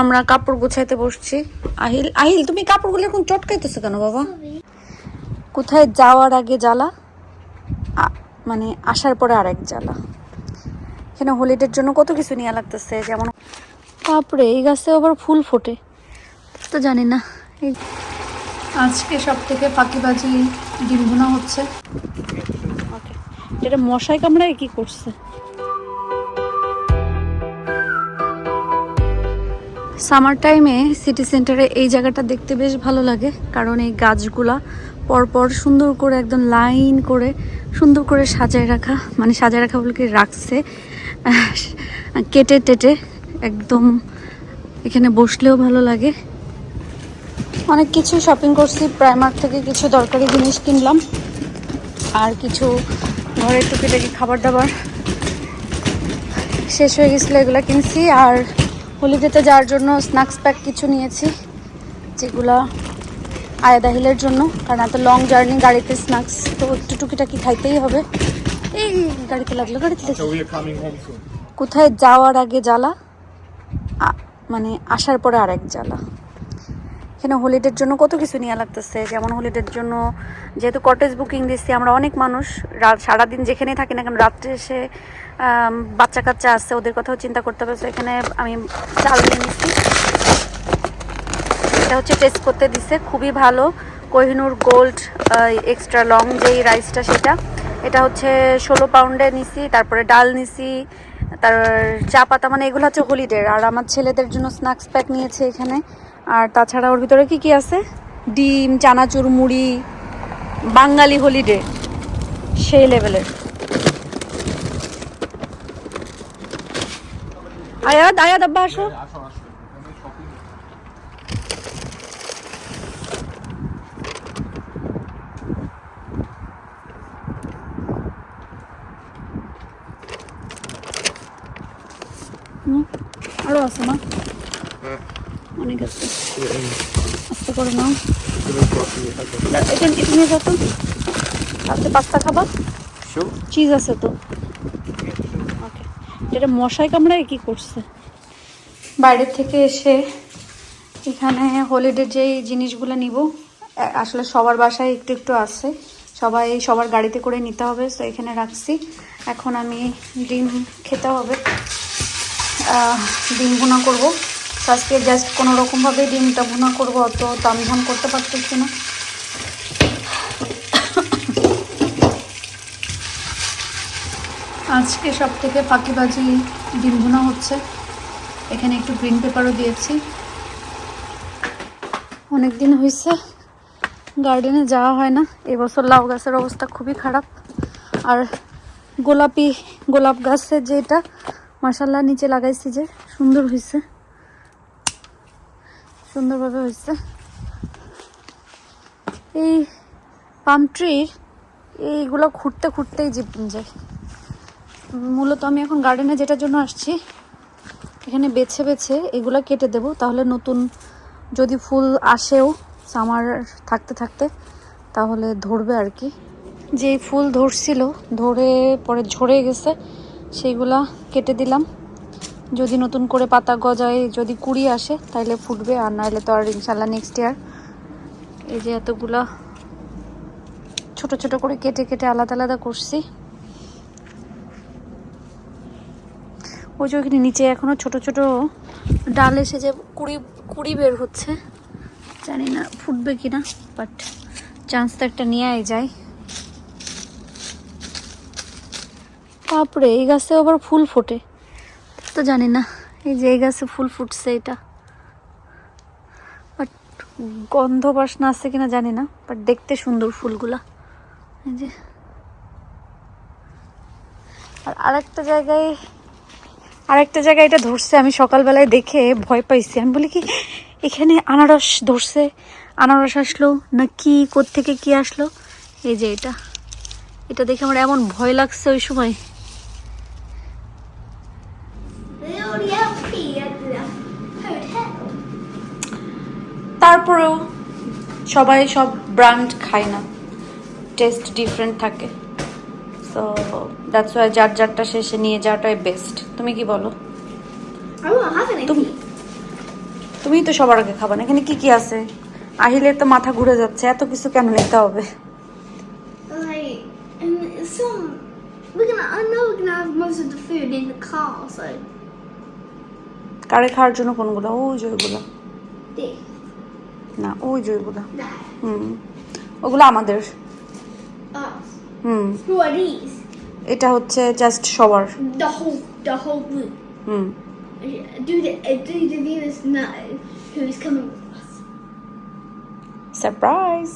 আমরা কাপড় গুছাইতে বসছি। আহিল আহিল, তুমি কাপড়গুলো এখন চটকাইতেছো কেন বাবা? কোথায় যাওয়ার আগে জ্বালা? মানে আসার পরে আরেক জ্বালা। এখানে হোলিডের জন্য কত কিছু নিয়ে লাগতেছে, যেমন তারপরে এই গাছে আবার ফুল ফোটে। তো জানি না, এই আজকে সব থেকে ফাঁকিবাজি ডিম হচ্ছে। এটা মশাই কামড়ায় কি করছে? সামার টাইমে সিটি সেন্টারে এই জায়গাটা দেখতে বেশ ভালো লাগে, কারণ এই গাছগুলা পরপর সুন্দর করে একদম লাইন করে সুন্দর করে সাজায় রাখা মানে সাজায় রাখা বলে কি রাখছে কেটে টেটে একদম এখানে বসলেও ভালো লাগে। অনেক কিছু শপিং করছি প্রাইমার থেকে কিছু দরকারি জিনিস কিনলাম, আর কিছু ঘরের টুকিটাকি খাবার দাবার শেষ হয়ে গেছিল এগুলো কিনছি, আর হলিডেতে যাওয়ার জন্য স্ন্যাক্স প্যাক কিছু নিয়েছি যেগুলা আয়াদা হিলের জন্য কারণ এত লং জার্নি গাড়িতে স্ন্যাক্স তো একটু টুকিটাকি খাইতেই হবে। এই গাড়িতে লাগল গাড়িতে. কোথায় যাওয়ার আগে জ্বালা? মানে আসার পরে আরেক জ্বালা। এখানে হোলিডের জন্য কত কিছু নিয়ে লাগতেছে যেমন হোলিডের জন্য যেহেতু কটেজ বুকিং দিচ্ছি আমরা অনেক মানুষ সারাদিন যেখানেই থাকি না কেন রাত্রে এসে বাচ্চা কাচ্চা আসছে ওদের কথাও চিন্তা করতে হবে। এখানে আমি চাল নিয়ে নিচ্ছি। এটা হচ্ছে টেস্ট করতে দিছে। খুবই ভালো। কোহিনুর গোল্ড এক্সট্রা লং যেই রাইসটা সেটা। এটা হচ্ছে ষোলো পাউন্ডে নিছি, তারপরে ডাল নিছি, তার চা পাতা মানে এগুলো হচ্ছে হলিডের আর আমার ছেলেদের জন্য স্ন্যাক্স প্যাক নিয়েছে এখানে। আর তাছাড়া ওর ভিতরে কি কি আছে? ডিম, চানাচুর, মুড়ি, বাঙালি হলিডে সেই লেভেলের আয়াদ আয়াদ আব্বা আসো। আরও আছে না অনেক আছে। আস্তে করে নাও। এটা নিয়ে যাও তো সাথে পাস্তা খাবা? চিজ আছে তো। এটা মশাই কামড়ায় কি করছে? বাইরের থেকে এসে এখানে হলিডে যেই জিনিসগুলো নিব আসলে সবার বাসায় একটু একটু আছে। সবাই, সবার গাড়িতে করে নিতে হবে, তো এখানে রাখছি। এখন আমি ডিম খেতে হবে। ডিম ভুনা করব। আজকে জাস্ট কোনো রকমভাবে ডিমটা ভুনা করব, অত তামঝাম করতে পারতেছি না। আজকে সব থেকে ফাঁকিবাজি ডিম ভুনা হচ্ছে। এখানে একটু গ্রিন পেপারও দিয়েছি। অনেক দিন হয়েছে গার্ডেনে যাওয়া হয় না। এবছর লাউ গাছের অবস্থা খুবই খারাপ। আর গোলাপি, গোলাপ গাছের যেটা মার্শাল্লাহ নিচে লাগাইছি যে, সুন্দর হয়েছে সুন্দরভাবে হয়েছে এই পাম ট্রির, এইগুলো খুঁড়তে খুঁড়তেই জীবন যায়। মূলত আমি এখন গার্ডেনে যেটার জন্য আসছি, এখানে বেছে বেছে এগুলো কেটে দেব। তাহলে নতুন যদি ফুল আসেও সামার থাকতে থাকতে, তাহলে ধরবে আর কি। যেই ফুল ধরছিল, ধরে পরে ঝরে গেছে, সেইগুলা কেটে দিলাম। যদি নতুন করে পাতা গজায়, যদি কুড়ি আসে তাহলে ফুটবে, আর নাহলে তো আর ইনশাল্লাহ নেক্সট ইয়ার এই যে এতগুলা ছোট ছোট করে কেটে কেটে আলাদা আলাদা করছি। ওই যে ওইখানে নিচে এখনও ছোট ছোট ডাল এসে যে কুড়ি কুড়ি বের হচ্ছে। জানি না ফুটবে কি না বাট চান্স তো একটা নেওয়াই যায়। তারপরে এই গাছে আবার ফুল ফোটে। তো জানি না, এই যে এই গাছে ফুল ফুটছে এটা। বাট গন্ধ বাসনা আছে কিনা জানি না বাট দেখতে সুন্দর ফুলগুলা। এই যে। আর আরেকটা জায়গায় আরেকটা জায়গায় এটা ধরছে, আমি সকালবেলায় দেখে ভয় পাইছি। আমি বলি কি, এখানে আনারস ধরছে, আনারস আসলো না কি থেকে কি আসলো? এই যে এটা। এটা দেখে আমার এমন ভয় লাগছে ওই সময়। তারপরেও সবাই সব ব্র্যান্ড খায় না। টেস্ট ডিফারেন্ট থাকে। সো দ্যাটস ওয়াই যার যারটা শেষে নিয়ে যাওয়াটাই বেস্ট তুমি কি বলো? anything. তুমি তো সবার আগে খাবা না। এখানে কি কি আছে? আহিলের তো মাথা ঘুরে যাচ্ছে। এত কিছু কেন নিতে হবে? কারে খাওয়ার জন্য কোনগুলো? ওই যে ওইগুলো না ওই যে ওইগুলো হুম। ওগুলো আমাদের. হুম Who are these? এটা হচ্ছে জাস্ট সবার The whole, the whole group. Hmm Do the, uh, do the viewers know who's coming with us? Surprise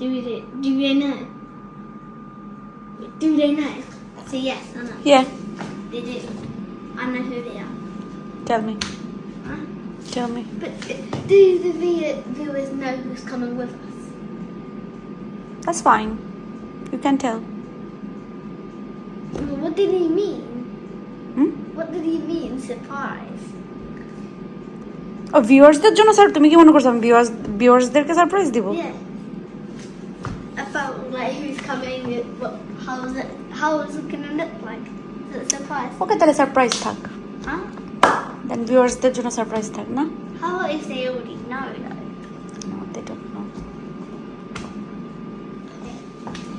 Do they, do they know? Do they know? So yes, I know. Yeah They do. I know who they are. Tell me Huh? Tell me But do the view- viewers know who's coming with us? That's fine You can tell What did he mean? Hmm What did he mean, surprise? ও ভিউয়ার্সদের জন্য sir তুমি কি মনে করছো আমি viewers ভিউয়ার্সদেরকে surprise দিব Yeah. About like who's coming, what, how is it, how is it gonna look like? Is it a surprise? Okay তাহলে সারপ্রাইজ থাক Huh? দেন ভিউয়ার্সদের জন্য সারপ্রাইজ থাক না How if they already know though?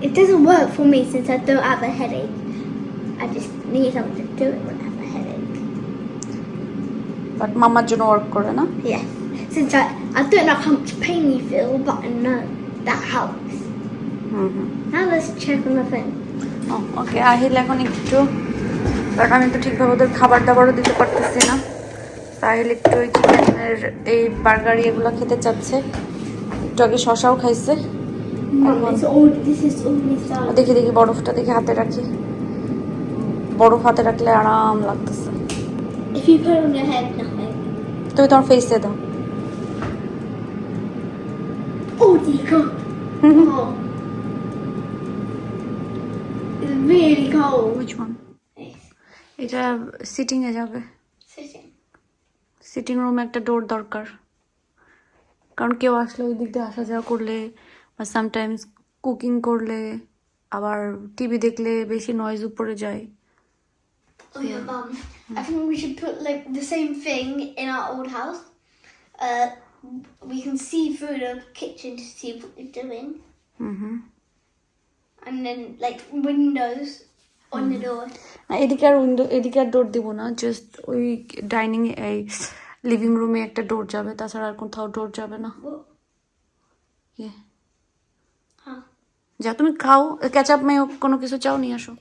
it doesn't work for me since I don't have a headache. I just need something to do it when I have a headache. But মামার জন্য work করে না Yeah. Since I, I don't know how much pain you feel, but I know that helps. Hmm Now let's check on the thing. ওকে আহিল এখন একটু কারণ আমি তো ঠিকভাবে ওদের খাবার দাবারও দিতে পারতেছি না আহিল একটু ওই চিকেনের এই বার্গার এগুলো খেতে চাচ্ছে একটু আগে শশাও খাইছে দেখি দেখি বরফটা দেখি হাতে রাখি। বরফ হাতে রাখলে আরাম লাগতেছে. তুমি তোমার ফেসে দাও। Oh. Oh. এটা সিটিং এ যাবে। সিটিং রুমে একটা ডোর দরকার। কারণ কেউ আসলে ওই দিক দিয়ে আসা যাওয়া করলে বা সামটাইমস কুকিং করলে আবার টিভি দেখলে বেশি নয়েজ উপরে যায় Oh yeah, Mum. I think we should put like the same thing in our old house. Uh, we can see through the kitchen to see what we're doing, hmm and then like windows on the door. এদিকে আর window এদিকে আর ডোর দিব না just ওই dining এই living রুমে একটা ডোর যাবে তাছাড়া আর কোথাও ডোর যাবে না? ইয়ে? যা তুমি খাও ক্যাচআপ মেয়ে কোনো কিছু চাও নিয়ে আসো।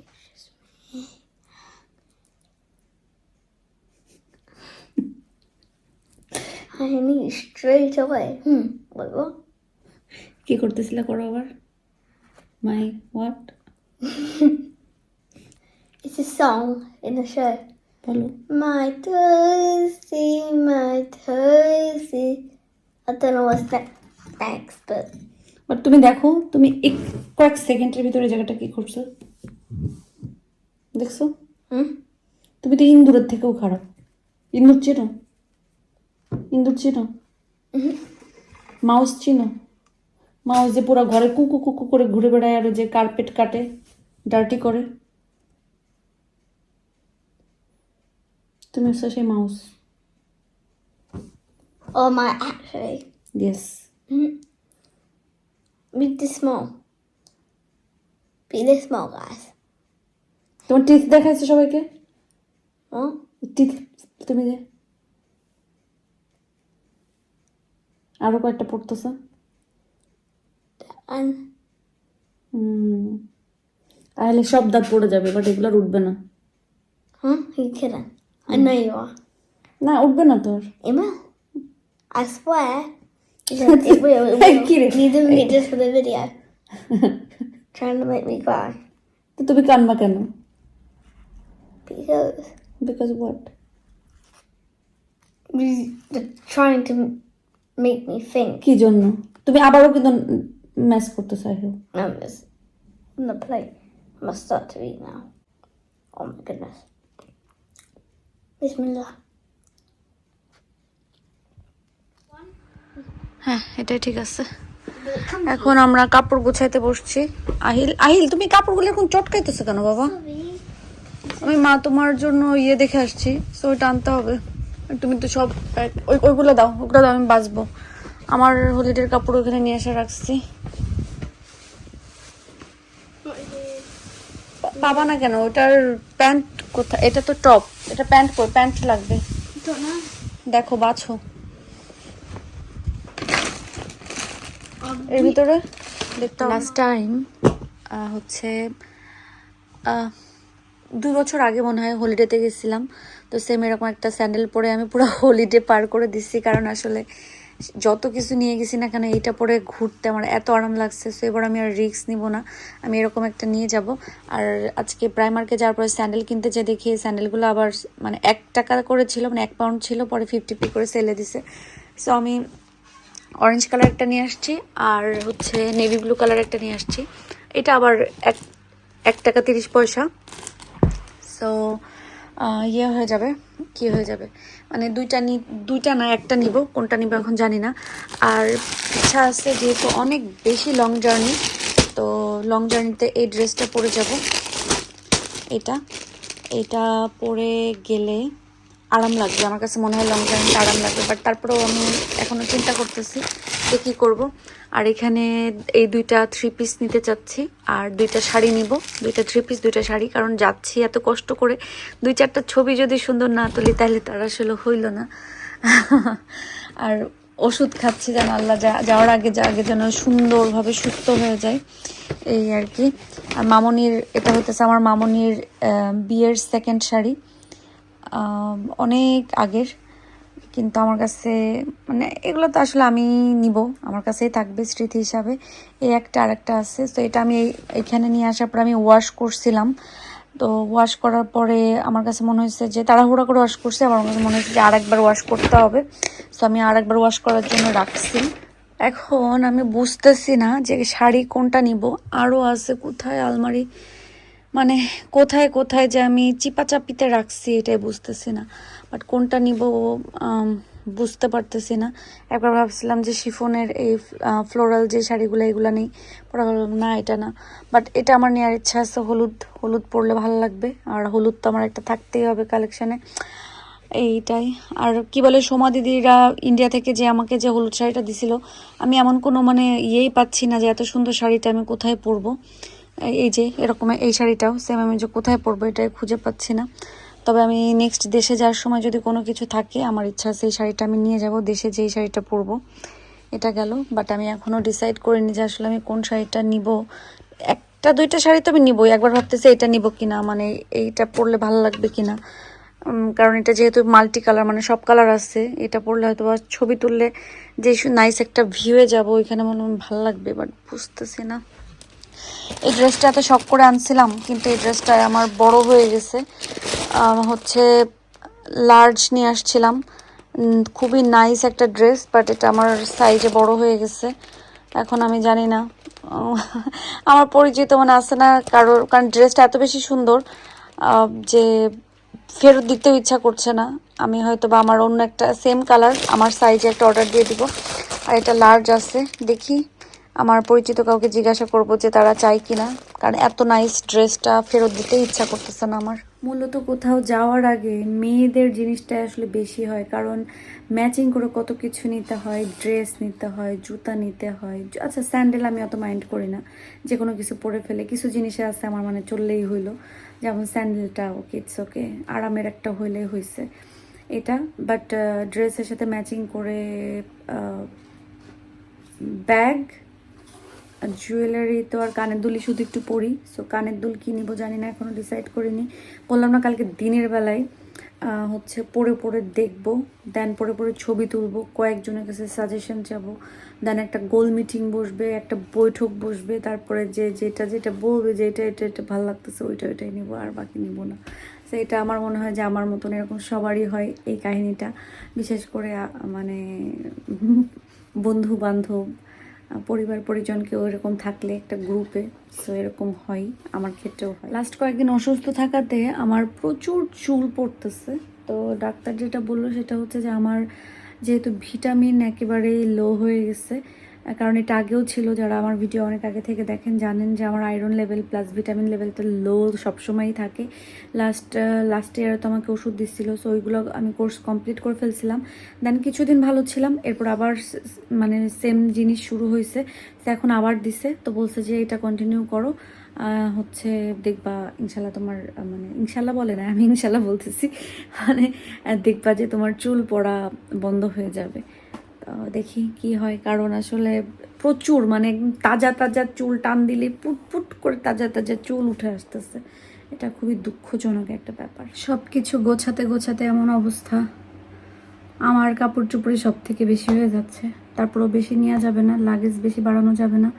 আমি স্ট্রেট হয় বলব? কি করতেছিলা করো আবার? My what it's a song in share বলো। My thirsty my thirsty Atan was that thanks but but তুমি দেখো তুমি এক কয়েক সেকেন্ডের ভিতরে জায়গাটা কি করছ? দেখছ? hmm? তুমি তো ইন্দুরের থেকেও খারাপ। ইন্দুর চেনো? ইন্দুর চেনো? মাউস চিনো? মাউস যে পুরো ঘরে কুকু কুকু করে ঘুরে বেড়ায় আর যে কার্পেট কাটে ডার্টি করে। তুমি হচ্ছে সেই mouse. am I actually? Yes Hmm? Be this small. Be this small, guys. তোমার টিথ দেখাইছো সবাইকে What? টিথ তুমি যে আরও কয়েকটা পড়তেছে হুম তাহলে সব দাঁত পড়ে যাবে বাট এগুলো উঠবে না you are. না উঠবে না তোর? I swear. It will. It will. It Hey, will. kidding. You're doing it just for the video. Trying to make me cry. তো তুমি কানবা কেন Because because what They're trying to make me think. কি জন্য তুমি আবারও কিন্তু match করতে চাই Um, it's on the plate. I must start to eat now. Oh my goodness. Bismillah. হ্যাঁ এটাই ঠিক আছে। এখন আমরা কাপড় গুছাইতে বসছি। আহিল আহিল তুমি কাপড়গুলো এখন চটকাইতেছো কেন বাবা? আমি মা তোমার জন্য ইয়ে দেখে আসছি তো ওইটা আনতে হবে। তুমি তো সব ওই ওইগুলো দাও ওগুলো দাও আমি বাঁচবো। আমার হলিডের কাপড় ওখানে নিয়ে এসে রাখছি। পাবা না কেন? ওটার প্যান্ট কোথায়? এটা তো টপ এটা প্যান্ট প্যান্ট লাগবে. দেখো বাছো। এর ভিতরে লাস্ট টাইম হচ্ছে দুই বছর আগে মনে হয় হলিডেতে গেছিলাম। তো সেম এরকম একটা স্যান্ডেল পরে আমি পুরো হলিডে পার করে দিচ্ছি কারণ আসলে যত কিছু নিয়ে গেছি না কেন এইটা পরে ঘুরতে আমার এত আরাম লাগছে সো এবার আমি আর রিস্ক নিব না। আমি এরকম একটা নিয়ে যাব। আর আজকে প্রাইমার্কে যাওয়ার পরে স্যান্ডেল কিনতে যে দেখি স্যান্ডেলগুলো আবার মানে এক টাকা করে ছিল মানে এক পাউন্ড ছিল পরে ফিফটি পি করে সেলে দিছে। সো আমি অরেঞ্জ কালার একটা নিয়ে আসছি, আর হচ্ছে নেভি ব্লু কালার একটা নিয়ে আসছি। এটা আবার এক এক টাকা তিরিশ পয়সা। সো ইয়ে হয়ে যাবে, কি হয়ে যাবে? মানে দুইটা নি, দুইটা না, একটা নিব, কোনটা নিব এখন জানি না। আর ইচ্ছা আছে যেহেতু অনেক বেশি লং জার্নি তো লং জার্নিতে এই ড্রেসটা পরে যাব। এটা এটা পরে গেলে আরাম লাগবে। আমার কাছে মনে হয় লং জার্নিতে আরাম লাগবে। বাট তারপরেও আমি এখনও চিন্তা করতেছি যে কী করব। আর এখানে এই দুইটা থ্রি পিস নিতে চাচ্ছি। আর দুইটা শাড়ি নিব। দুইটা থ্রি পিস দুইটা শাড়ি। কারণ যাচ্ছি এত কষ্ট করে। দুই চারটা ছবি যদি সুন্দর না তুলি, তাহলে তার আসলে হইল না। আর ওষুধ খাচ্ছি যেন আল্লাহ যা- যাওয়ার আগে, যা আগে যেন সুন্দরভাবে সুস্থ হয়ে যায়। এই আর কি। আর মামনির, এটা হতেছে আমার মামনির বিয়ের সেকেন্ড শাড়ি। অনেক আগের, কিন্তু আমার কাছে মানে এগুলো তো আসলে আমি নিব। আমার কাছেই থাকবে স্মৃতি হিসাবে। এই একটা আর একটা আছে, তো এটা আমি এখানে নিয়ে আসার পর আমি ওয়াশ করছিলাম। তো ওয়াশ করার পরে আমার কাছে মনে হয়েছে যে, তাড়াহুড়া করে ওয়াশ করছে আমার কাছে মনে হয়েছে যে আরেকবার ওয়াশ করতে হবে। তো আমি আরেকবার ওয়াশ করার জন্য রাখছি। এখন আমি বুঝতেছি না যে শাড়ি কোনটা নিব। আরও আছে কোথায় আলমারি? মানে কোথায় কোথায় যে আমি চিপাচাপিতে রাখছি এটাই বুঝতেছি না। বাট কোনটা নিব বুঝতে পারতেছি না। একবার ভাবছিলাম যে শিফনের এই ফ্লোরাল যে শাড়িগুলো, এগুলো নেই। পরে না, এটা না। বাট এটা আমার নেওয়ার ইচ্ছা আছে, হলুদ হলুদ পরলে ভালো লাগবে। আর হলুদ তো আমার একটা থাকতেই হবে কালেকশানে এইটাই। আর কি বলে, সোমা দিদিরা ইন্ডিয়া থেকে যে আমাকে যে হলুদ শাড়িটা দিছিল, আমি এমন কোনো মানে ইয়েই পাচ্ছি না যে এত সুন্দর শাড়িটা আমি কোথায় পরবো। এই- যে, এরকম এই শাড়িটাও সেম আমি যে কোথায় পরবো এটাই খুঁজে পাচ্ছি না। তবে আমি নেক্সট দেশে যাওয়ার সময় যদি কোনো কিছু থাকে, আমার ইচ্ছা এই শাড়িটা আমি নিয়ে যাব, দেশে যে এই শাড়িটা পরবো। এটা গেল বাট আমি এখনও ডিসাইড করিনি যে আসলে আমি কোন শাড়িটা নিব। একটা, দুইটা শাড়ি তো আমি নিবই, একবার ভাবতেছি এটা নিব কিনা মানে এইটা পরলে ভালো লাগবে কিনা। কারণ এটা যেহেতু মাল্টি কালার মানে সব কালার আছে, এটা পরলে হয়তো বা ছবি তুললে যে নাইস একটা ভিউয়ে যাব, ওইখানে মনে ভালো লাগবে বাট বুঝতেছি না। এই ড্রেসটা এত শখ করে আনছিলাম, কিন্তু এই ড্রেসটা আমার বড় হয়ে গেছে। হচ্ছে লার্জ নিয়ে আসছিলাম। খুবই নাইস একটা ড্রেস বাট এটা আমার সাইজে বড় হয়ে গেছে। এখন আমি জানি না। আমার পরিচিত মানে আছে না কারোর কারণ ড্রেসটা এত বেশি সুন্দর যে ফেরত দিতেও ইচ্ছা করছে না। আমি হয়তো বা আমার অন্য একটা সেম কালার আমার সাইজে একটা অর্ডার দিয়ে দিব। আর এটা লার্জ আছে, দেখি। আমার পরিচিত কাউকে জিজ্ঞাসা করব যে তারা চায় কিনা। কারণ এত নাইস ড্রেসটা ফেরত দিতে ইচ্ছা করতেছে না আমার। মূলত কোথাও যাওয়ার আগে মেয়েদের জিনিসটা আসলে বেশি হয়, কারণ ম্যাচিং করে কত কিছু নিতে হয় ড্রেস নিতে হয়, জুতা নিতে হয়। আচ্ছা স্যান্ডেল আমি অত মাইন্ড করি না, যে কোনো কিছু পরে ফেলে। কিছু জিনিসে আছে আমার মানে চললেই হইল, যেমন স্যান্ডেলটা ওকে ইটস ওকে আরামের একটা হইলেই হয়েছে এটা। বাট ড্রেসের সাথে ম্যাচিং করে ব্যাগ জুয়েলারি তো আর কানের দুলই শুধু একটু পরি সো কানের দুল কি নিবো জানি না, এখনও ডিসাইড করিনি। বললাম না কালকে দিনের বেলায় হচ্ছে পরে পরে দেখব দেন পরে পরে ছবি তুলব, কয়েকজনের কাছে সাজেশন চাবো দেন একটা গোল মিটিং বসবে, একটা বৈঠক বসবে, তারপরে যে যেটা যেটা বলবে, যে এটা এটা এটা ভালো লাগতেছে, ওইটা ওইটাই নিবো, আর বাকি নিব না। তো এটা আমার মনে হয় যে আমার মতন এরকম সবারই হয় এই কাহিনীটা। বিশেষ করে মানে বন্ধু বান্ধব পরিবার পরিজন কেউ এরকম থাকলে একটা গ্রুপে সো এরকম হয়, আমার ক্ষেত্রেও হয়। লাস্ট কয়েকদিন অসুস্থ থাকাতে আমার প্রচুর চুল পড়তেছে। তো ডাক্তার যেটা বলল সেটা হচ্ছে যে আমার যেহেতু ভিটামিন একেবারেই লো হয়ে গেছে কারণ এটা আগেও ছিল, যারা আমার ভিডিও অনেক আগে থেকে দেখেন জানেন যে আমার আয়রন লেভেল প্লাস ভিটামিন লেভেলটা লো সবসময়ই থাকে। লাস্ট লাস্ট ইয়ারে তো আমাকে ওষুধ দিচ্ছিল সো ওইগুলো আমি কোর্স কমপ্লিট করে ফেলছিলাম। দেন কিছুদিন ভালো ছিলাম, এরপর আবার মানে সেম জিনিস শুরু হয়েছে এখন আবার দিছে, তো বলছে যে এটা কন্টিনিউ করো। হচ্ছে দেখবা, ইনশাল্লাহ তোমার মানে ইনশাল্লাহ বলে না, আমি ইনশাল্লাহ বলতেছি। মানে দেখবা যে তোমার চুল পড়া বন্ধ হয়ে যাবে। দেখি কি হয়। কারণ আসলে প্রচুর মানে তাজা তাজা চুল টান দিলে পুট পুট করে তাজা তাজা চুল উঠে আসতেছে। এটা খুবই দুঃখজনক একটা ব্যাপার। সব কিছু গোছাতে গোছাতে এমন অবস্থা। আমার কাপড় চোপড়ে সব থেকে বেশি হয়ে যাচ্ছে। তারপরেও বেশি নেওয়া যাবে না লাগেজ বেশি বাড়ানো যাবে না।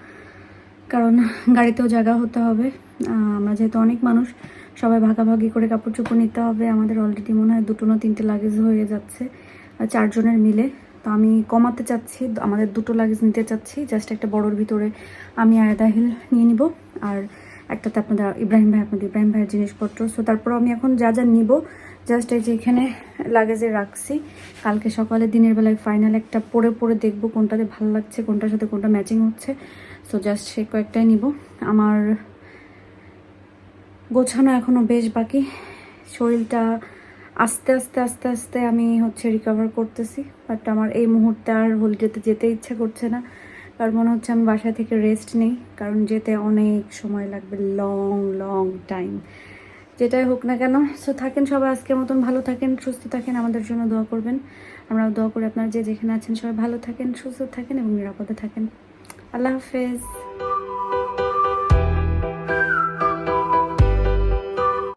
কারণ গাড়িতেও জায়গা হতে হবে। আমরা যেহেতু অনেক মানুষ, সবাই ভাগাভাগি করে কাপড় চোপড় নিতে হবে। আমাদের অলরেডি মনে হয় দুটো না তিনটে লাগেজ হয়ে যাচ্ছে চারজনের মিলে। তো আমি কমাতে চাচ্ছি, আমাদের দুটো লাগেজ নিতে চাচ্ছি জাস্ট একটা বড়োর ভিতরে আমি আয়দা হিল নিয়ে নিব, আর একটাতে আপনাদের ইব্রাহিম ভাই, আপনাদের ইব্রাহিম ভাইয়ের জিনিসপত্র। সো তারপর আমি এখন যা যা নিব জাস্ট এই যে এখানে লাগেজে রাখছি। কালকে সকালে দিনের বেলায় ফাইনাল একটা পরে পরে দেখব কোনটাতে ভালো লাগছে, কোনটার সাথে কোনটা ম্যাচিং হচ্ছে। সো জাস্ট সে কয়েকটাই নিব। আমার গোছানো এখনও বেশ বাকি। শরীরটা আস্তে আস্তে আস্তে আস্তে আমি হচ্ছে রিকভার করতেছি। বাট আমার এই মুহূর্তে আর হোলিডেতে যেতে ইচ্ছা করছে না। কারণ মনে হচ্ছে আমি বাসা থেকে রেস্ট নেই। কারণ যেতে অনেক সময় লাগবে লং লং টাইম যেটাই হোক না কেন সো থাকেন সবাই, আজকের মতন ভালো থাকেন, সুস্থ থাকেন, আমাদের জন্য দোয়া করবেন। আমরাও দোয়া করি আপনারা যে যেখানে আছেন সবাই ভালো থাকেন, সুস্থ থাকেন এবং নিরাপদে থাকেন। আল্লাহ হাফেজ।